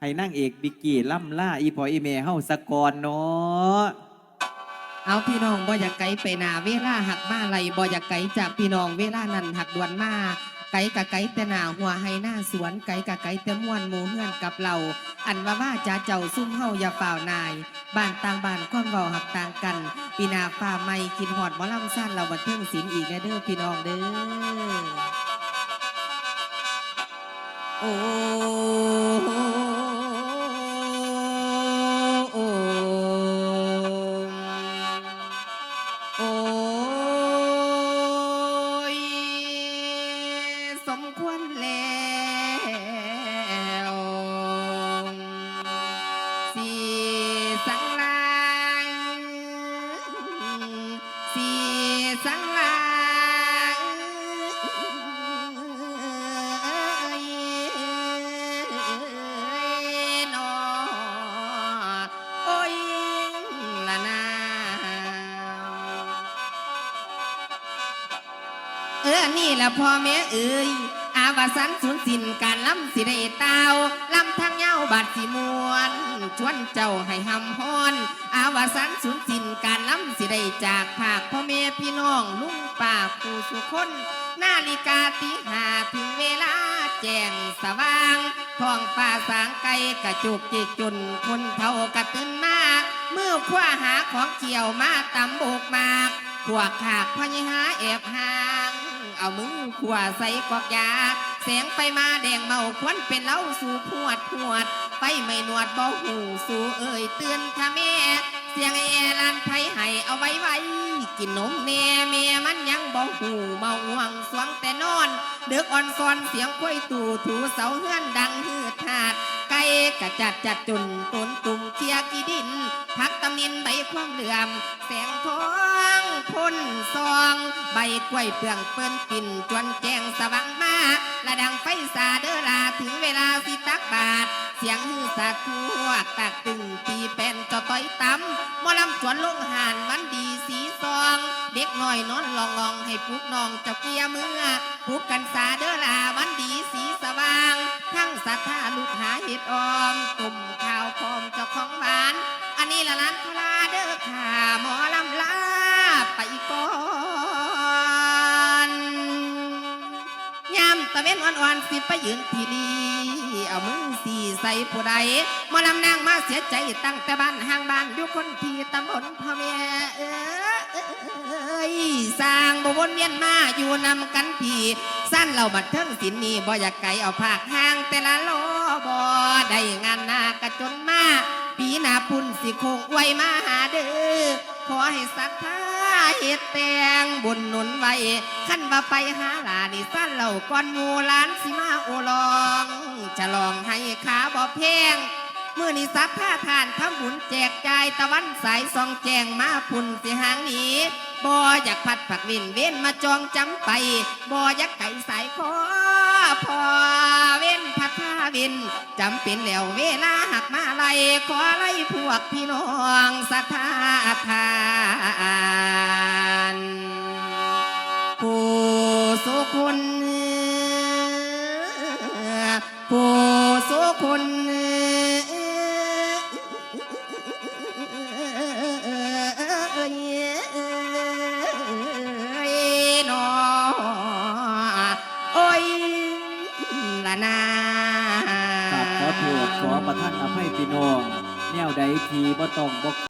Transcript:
ให้นั่งเอกบิกกี้ล่ำล่าอีพออีเมเฮาสะกอนเนาะเอาพี่น้องบ่อยากไกลไปนาเวลาหักมาไหลบ่อยากไกลจากพี่น้องเวลานั้นหักดวนมาไกลกะไกลแต่หนาหัวให้หน้าสวนไกลกะไกลแต่ม่วนหมูเฮือนกับเรา อันว่าว่าจ้าเจ้าซุ่มเฮาอย่าฝ่านายบ้านต่างบ้านความเว้าหักต่างกันปีนาฟ้าไม่กินหอดมอลำซ่านเราบันเทิงศิลป์อีกแน่เด้อพี่น้องเด้อโอ้ เออ นี่แหละพ่อแม่เอ่ยอาวาสันสูญสินการล้ำสิได้เตาล้ำทางเงาบาดสิมวน ชวนเจ้าให้หำฮอน อาวาสันสูญสินการล้ำสิได้จากภาคพ่อแม่พี่น้องลุงป้าผู้สุคน นาฬิกาตีหาถึงเวลาแจ้งสว่างท้องฟ้าสางไกลกระจุกจิกจุนคนเท่ากระตื่นมากเมื่อคว้าหาของเกี่ยวมาตำโบกมากขวากขากพญหาแอบหา เอามือขวาใส่กอกยาแสงไฟมาแดงเมาควันเป็นเล้าสู่พวดพวดไฟไม่หนวดบ่หูสู่เอ่ยเตือนท่าแม่ เสียงแอลันไผให้เอาไว้ไว้ กินนมแน่แม่มันยังบ่หูเมาห่วงสวงแต่นอนเดือกอ่อนซอนเสียงควยตู่ถูเสาเฮือนดังฮืดถาดไก่กระจัดจัดจุนตุนตุ่ม นินใบความเหลื่อม แสงทองพ่นซอง ใบกล้วยเปลืองเปิ้นปิ่นจวนแจงสว่างมาละดังไฟสาเดอลาถึงเวลาสิตักบาท เสียงฮือสาคัวตากตึงตีเป็นจะต้อยตำหมอลำจวนลงหานวันดีสีซอง เด็กน้อยนอนลองงองให้ปุกน้องเจ้าเกียมือปุกกันสาเดอลาวันดีสีสว่าง ทั้งศรัทธาลูกหาเห็ดออมตุ่ม ยามตะเว้นอ่อนๆสิไปยืนทีรีเอามือสีใส่ผู้ใดมอลำนางมาเสียใจตั้งแต่บ้านห่างบ้านอยู่คนที่ตำบลพ่อแม่เอ้ยสร้างบวนเวียนมาอยู่นำกันพี่สั้นเราบัดเทิงสินนี่บ่อยากไกลเอาภาคห่างแต่ละโลบ่ได้งานหน้ากระจนมาปีหน้าพุ่นสิคงไว้มาหาเด้อขอให้ศรัทธา เฮ็ดแตงบุญหนุนไว้ขั้นว่าไปหาหลานี่สั้นเหล่าก้อนหมูล้านสิมาโอลองจะลองให้ขาบ่แพงเมื่อนี้สัทธาทานทำบุญแจกจ่ายตะวันสายซองแจงมาพุ่นสิหางหนีบ่อยากพัดผักวินเว้นมาจองจำไปบ่อยากไก่สายคอ วินจำเป็นแล้วเวลาหักมาไล่ขอไล่พวกพี่น้องสัทธาทานผู้สุคุณผู้สุคุณ ละนากับขอโทษขอประทานอภัยพี่น้อง แนวใดทีบ่ต้องบ่